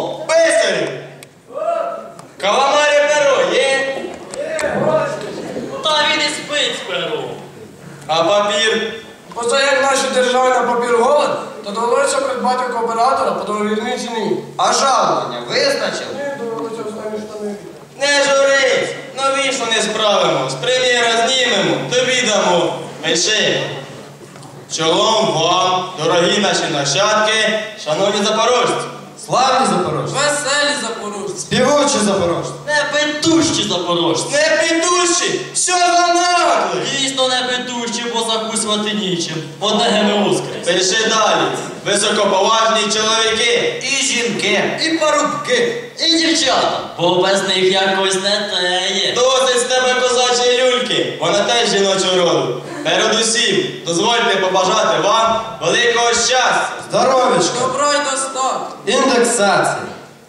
Писарю! Каламарі перо є, Та він і спить з пером. а папір. Оце як наші держави на папір голод, то довелося придбати у кооператора по договірній ціні. А жалування визначив? Ні, довелося останні штани. Не журись, навіщо не справимо? З прем'єра знімемо, тобі дамо. Пиши. Чолом вам, дорогі наші нащадки, шановні запорожці. Славні запорожці! Веселі запорожці. Співучі запорожці! непетущі запорожці. Не підущі! Що за наклик? Дійсно непетущі, бо закусувати нічим. Одне ГМО скрізь. Пиши далі. Високоповажні чоловіки. І жінки, і парубки! І дівчата, бо без них якось не теє. Досить з тебе козачі люльки, вона теж жіночого роду. Передусім, дозвольте побажати вам великого щастя. Здоровічка! Добро й достаток. Індексація!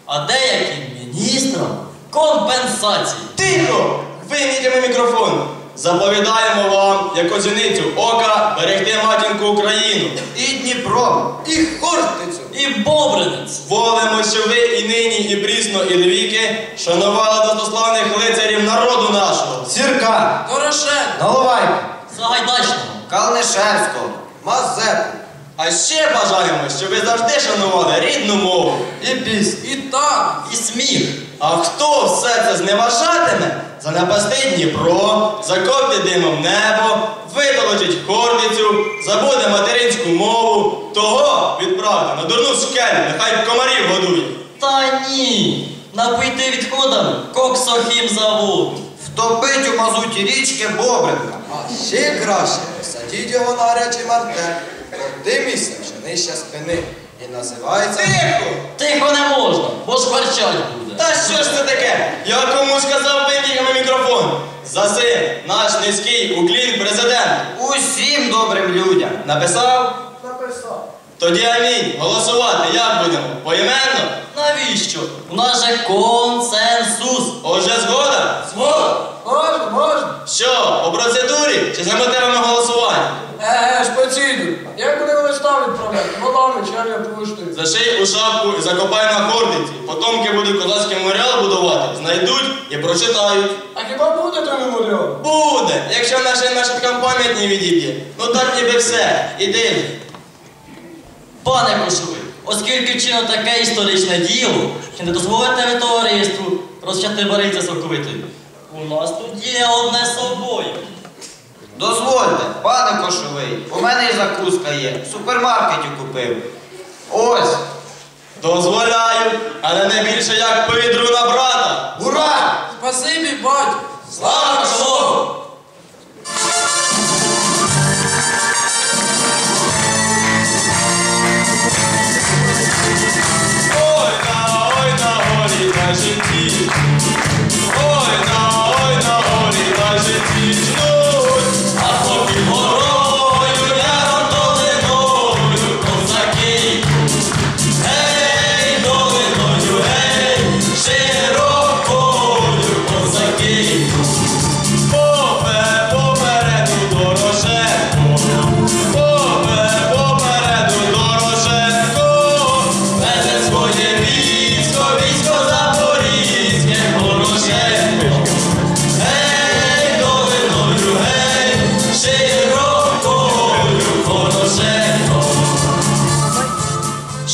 А деяким міністрам компенсації. Тихо! Вийміть мікрофон. Заповідаємо вам, як одиницю ока, берегти матінку Україну. І Дніпро! І Хортицю! І бобринець. Волимо, що ви і нині, і прісно, і двіки шанували достославних лицарів народу нашого. Сірка! Дорошенко. Наливайка! Калнишевського! Мазепу! А ще бажаємо, щоб ви завжди шанували рідну мову. І пісню! І так. І сміх. А хто все це зневажатиме, занапасти Дніпро, закопти димом небо, витолочить хордицю, забуде материнську мову, того відправте на дурну скелю, нехай комарів годує. Та ні. Напийте відходами коксохім заводу. Втопить у мазуті річки Бобринка! Ще краще садіть його на гарячий мартель, ти місце вже нижче спини. І називається Тихо! Тихо не можна, бо шкварчать буде. Та що ж це таке? Я комусь сказав вимігами мікрофон. Заси наш низький уклін президент. Усім добрим людям! Написав? Написав. Тоді амінь. Голосувати як будемо? Поіменно? Навіщо? У нас же консенсус. Отже, згода? Можна, можна, можна. Що, по процедурі чи за мотивами голосування? Еге ж, поцілю. Як буде листа відправляти? Волами, черв'я поштою. Заший у шапку і закопай на хордиці. Потомки будуть козацький меморіал будувати, знайдуть і прочитають. А хіба буде той меморіал? Буде, якщо нашим нащадкам пам'ять не відіб'є. Ну так ніби все. Іди. Пане Кошовий, оскільки вчинено таке історичне діло, чи не дозволите ви товариству розчати вариться соковитою? У нас тут є одне з собою. Дозвольте, пане Кошовий, у мене і закуска є. В супермаркеті купив. Ось! Дозволяю, але не більше як по на брата. Ура! Спасибі, батько. Слава Богу!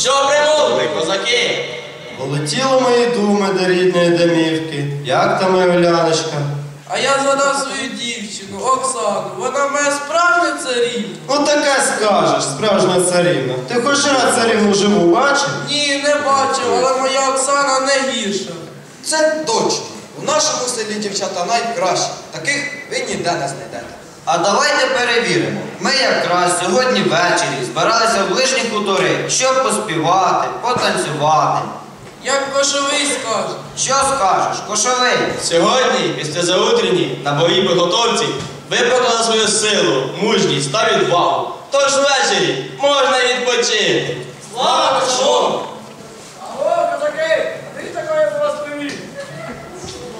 Що примовили, козаки? Полетіло мої думи до рідної домівки. Як там моя Оляночка? А я згадав свою дівчину, Оксану. Вона моя справжня царівна. Ну таке скажеш, справжня царівна. Ти хоч раз царівну живу бачив? Ні, не бачив, але моя Оксана не гірша. це точно. У нашому селі дівчата найкращі. Таких ви ніде не знайдете. А давайте перевіримо. Ми якраз сьогодні ввечері збиралися в ближні хутори, щоб поспівати, потанцювати. Як кошовий скаже. Що скажеш, кошовий? Сьогодні, після заутренні, на боїй підготовці, ви показали свою силу, мужність та відвагу. Тож ввечері можна відпочити. Слава Богу! Алло, козаки, ти такої до.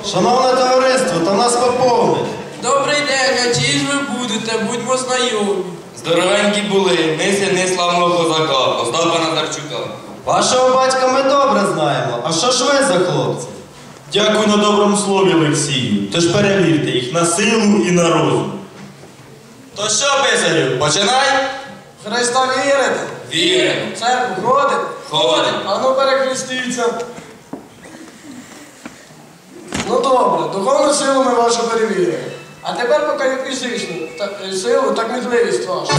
Шановне товариство, там нас поповнить. Добрий день, а чиї ж ви будете? Будьмо знайомі. Здоровенькі були, ми сини славного козака, Остапа Назарчука. Вашого батька ми добре знаємо. А що ж ви за хлопці? Дякую на доброму слові, Олексію. Тож перевірте їх на силу і на розум. То що, писарю, починай? Христа вірите? Віримо. В Церкву ходите? Ходимо. А ну перехрестіться. Ну добре, духовну силу ми вашу перевірили. А тепер покажіть е, силу та кмітливість вашу.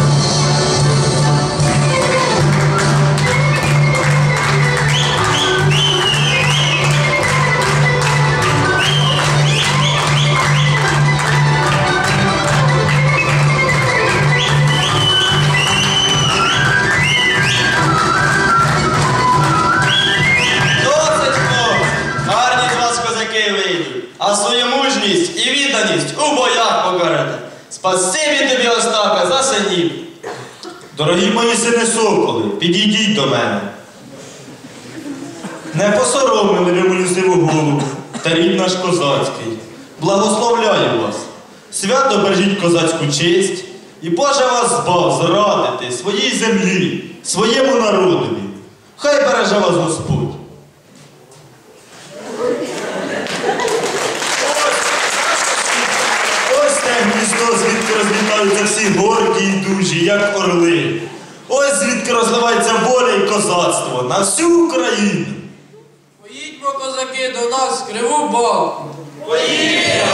Боях покарати. Спасибі тобі, Остапе, за синів. Дорогі мої сини соколи, підійдіть до мене. Не посоромили ви мою голову та рід наш козацький. Благословляю вас. Свято бережіть козацьку честь, і Боже вас збав зрадити своїй землі, своєму народові. Хай береже вас Господь. Ось те гніздо, звідки розлітаються всі горді й дужі, як орли. Ось звідки розливається воля і козацтво на всю Україну. Поїдьмо, козаки, до нас криву Богу. Поїдемо,